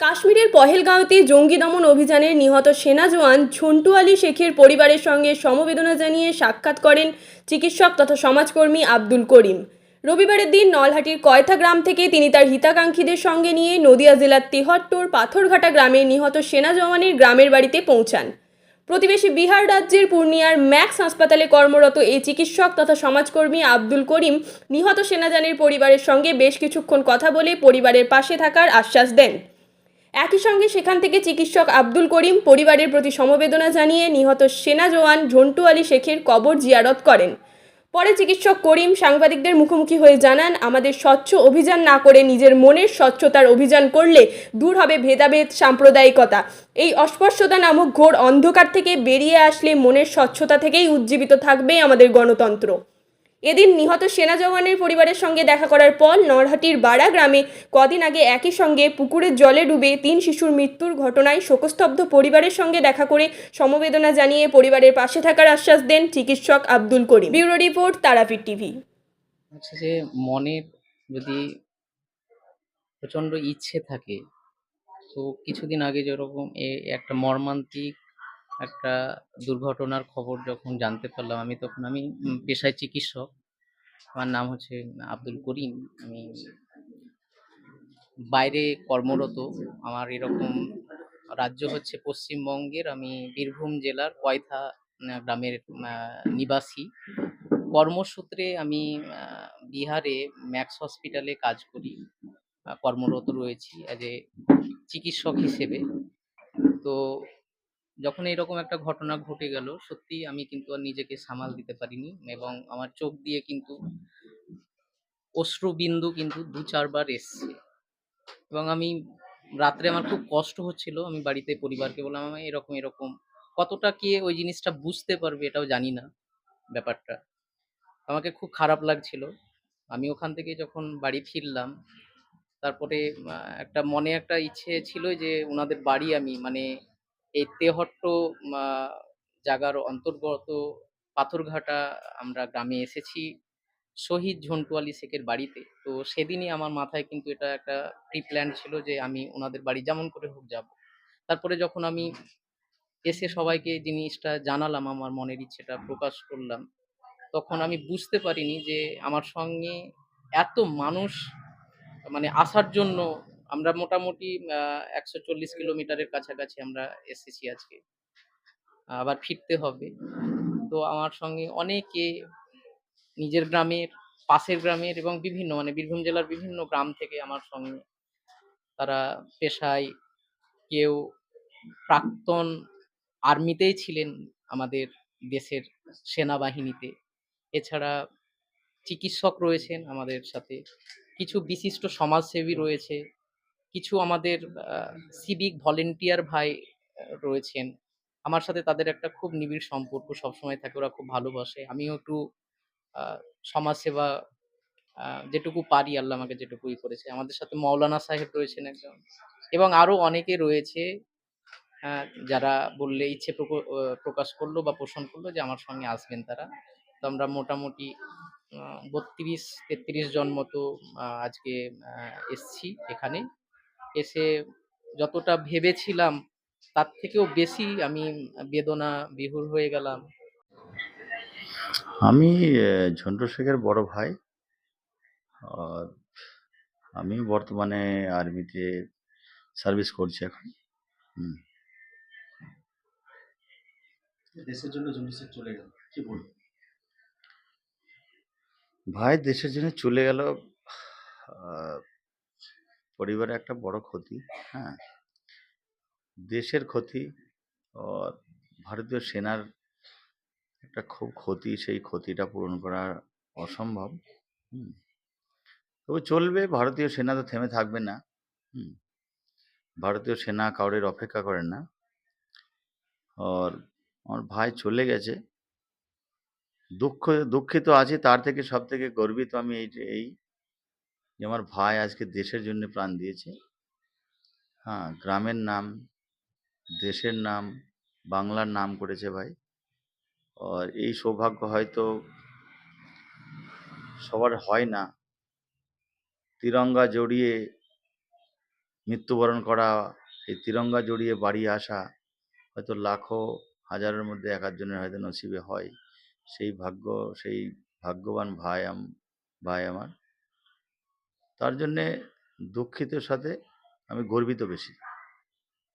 কাশ্মীরের পহেলগাঁওতে জঙ্গি দমন অভিযানে নিহত সেনা জওয়ান ঝন্টু আলী শেখের পরিবারের সঙ্গে সমবেদনা জানিয়ে সাক্ষাৎ করেন চিকিৎসক তথা সমাজকর্মী আব্দুল করিম। রবিবারের দিন নলহাটির কয়থা গ্রাম থেকে তিনি তার হিতাকাঙ্ক্ষীদের সঙ্গে নিয়ে নদিয়া জেলার তেহট্টর পাথরঘাটা গ্রামে নিহত সেনা জওয়ানের গ্রামের বাড়িতে পৌঁছান। প্রতিবেশী বিহার রাজ্যের পূর্ণিয়ার ম্যাক্স হাসপাতালে কর্মরত এই চিকিৎসক তথা সমাজকর্মী আব্দুল করিম নিহত সেনাজানের পরিবারের সঙ্গে বেশ কিছুক্ষণ কথা বলে পরিবারের পাশে থাকার আশ্বাস দেন। একই সঙ্গে সেখান থেকে চিকিৎসক আব্দুল করিম পরিবারের প্রতি সমবেদনা জানিয়ে নিহত সেনা জওয়ান ঝন্টু আলী শেখের কবর জিয়ারত করেন। পরে চিকিৎসক করিম সাংবাদিকদের মুখোমুখি হয়ে জানান, আমাদের স্বচ্ছ অভিযান না করে নিজের মনের স্বচ্ছতার অভিযান করলে দূর হবে ভেদাভেদ, সাম্প্রদায়িকতা। এই অস্পর্শতা নামক ঘোর অন্ধকার থেকে বেরিয়ে আসলে মনের স্বচ্ছতা থেকেই উজ্জীবিত থাকবে আমাদের গণতন্ত্র। এদিন নিহত সেনা জওয়ানের পরিবারের সঙ্গে দেখা করার পর নরহাটির বাড়া গ্রামে কদিন আগে একই সঙ্গে পুকুরের জলে ডুবে তিন শিশুর মৃত্যুর ঘটনায় শোকস্তব্ধ পরিবারের সঙ্গে দেখা করে সমবেদনা জানিয়ে পরিবারের পাশে থাকার আশ্বাস দেন চিকিৎসক Abdul Karim. Bureau report, Tarapith TV. হচ্ছে যে মনের যদি প্রচণ্ড ইচ্ছে থাকে, তো কিছুদিন আগে যেরকম একটা মর্মান্তিক একটা দুর্ঘটনার খবর যখন জানতে পারলাম, আমি তখন আমি পেশায় চিকিৎসক। আমার নাম হচ্ছে আব্দুল করিম। আমি বাইরে কর্মরত। আমার এরকম রাজ্য হচ্ছে পশ্চিমবঙ্গের। আমি বীরভূম জেলার কয়থা গ্রামের নিবাসী। কর্মসূত্রে আমি বিহারে ম্যাক্স হসপিটালে কাজ করি। কর্মরত রয়েছি অ্যাজ এ চিকিৎসক হিসেবে। তো যখন এরকম একটা ঘটনা ঘটে গেল, সত্যি আমি কিন্তু আর নিজেকে সামাল দিতে পারিনি এবং আমার চোখ দিয়ে কিন্তু অশ্রুবিন্দু কিন্তু দু চারবার এসছে। এবং আমি রাত্রে আমার খুব কষ্ট হচ্ছিল, আমি বাড়িতে পরিবারকে বললাম আমি এরকম এরকম। কতটা কে ওই জিনিসটা বুঝতে পারবে এটাও জানি না ব্যাপারটা। আমাকে খুব খারাপ লাগছিল। আমি ওখান থেকে যখন বাড়ি ফিরলাম, তারপরে একটা মনে একটা ইচ্ছে ছিল যে ওনাদের বাড়ি আমি মানে এই তেহট্ট জাগার অন্তর্গত পাথরঘাটা আমরা গ্রামে এসেছি শহীদ ঝন্টু আলী শেখের বাড়িতে। তো সেদিনই আমার মাথায় কিন্তু এটা একটা প্রি প্ল্যান ছিল যে আমি ওনাদের বাড়ি যেমন করে হোক যাব। তারপরে যখন আমি এসে সবাইকে জিনিসটা জানালাম, আমার মনের ইচ্ছেটা প্রকাশ করলাম, তখন আমি বুঝতে পারিনি যে আমার সঙ্গে এত মানুষ মানে আসার জন্য আমরা মোটামুটি একশো চল্লিশ কিলোমিটারের কাছাকাছি আমরা এসেছি আজকে। আবার ফিরতে হবে। তো আমার সঙ্গে অনেকে নিজের গ্রামের, পাশের গ্রামের এবং বিভিন্ন মানে বীরভূম জেলার বিভিন্ন গ্রাম থেকে আমার সঙ্গে তারা পেশায় কেউ প্রাক্তন আর্মিতেই ছিলেন আমাদের দেশের সেনাবাহিনীতে। এছাড়া চিকিৎসক রয়েছেন আমাদের সাথে। কিছু বিশিষ্ট সমাজসেবী রয়েছে। কিছু আমাদের সিভিক ভলেন্টিয়ার ভাই রয়েছেন। আমার সাথে তাদের একটা খুব নিবিড় সম্পর্ক, সবসময় থাকে, ওরা খুব ভালোবাসে। আমিও একটু সমাজসেবা যেটুকু পারি, আল্লাহ আমাকে যেটুকুই করেছে। আমাদের সাথে মৌলানা সাহেব রয়েছেন একজন। এবং আরও অনেকে রয়েছে যারা বললে ইচ্ছে প্রকাশ করল বা পোষণ করল যে আমার সঙ্গে আসবেন তারা। তো আমরা মোটামুটি বত্রিশ, তেত্রিশ জন মতো আজকে এসছি এখানে। এসে যতটা ভেবেছিলাম তার থেকেও বেশি আমি বেদনা বিহুর হয়ে গেলাম। আমি আহ, ঝন্টু শেখের বড় ভাই। আর আমি বর্তমানে আর্মিতে সার্ভিস করছি এখন। দেশের জন্য জমিসের চলে গেল কি বলব? ভাই দেশের জন্য চলে গেল আহ, পরিবারে একটা বড় ক্ষতি হ্যাঁ? দেশের ক্ষতি ভারতীয় সেনার একটা খুব ক্ষতি, সেই ক্ষতিটা পূরণ করা অসম্ভব তবে চলবে, ভারতীয় সেনা তো থেমে থাকবে না ভারতীয় সেনা কাউরের অপেক্ষা করে না। আর আমার ভাই চলে গেছে। দুঃখ, দুঃখিত আছি, তার থেকে সব থেকে গর্বিত আমি এই এই যে আমার ভাই আজকে দেশের জন্য প্রাণ দিয়েছে। হ্যাঁ গ্রামের নাম, দেশের নাম, বাংলার নাম করেছে ভাই। আর এই সৌভাগ্য হয়তো সবার হয় না। তিরঙ্গা জড়িয়ে মৃত্যুবরণ করা, এই তিরঙ্গা জড়িয়ে বাড়ি আসা হয়তো লাখো, হাজারের মধ্যে এক আধজনের হয়তো নসিবে হয়। সেই ভাগ্য, সেই ভাগ্যবান ভাই আম, ভাই আমার। তার জন্যে দুঃখিতের সাথে আমি গর্বিত বেশি।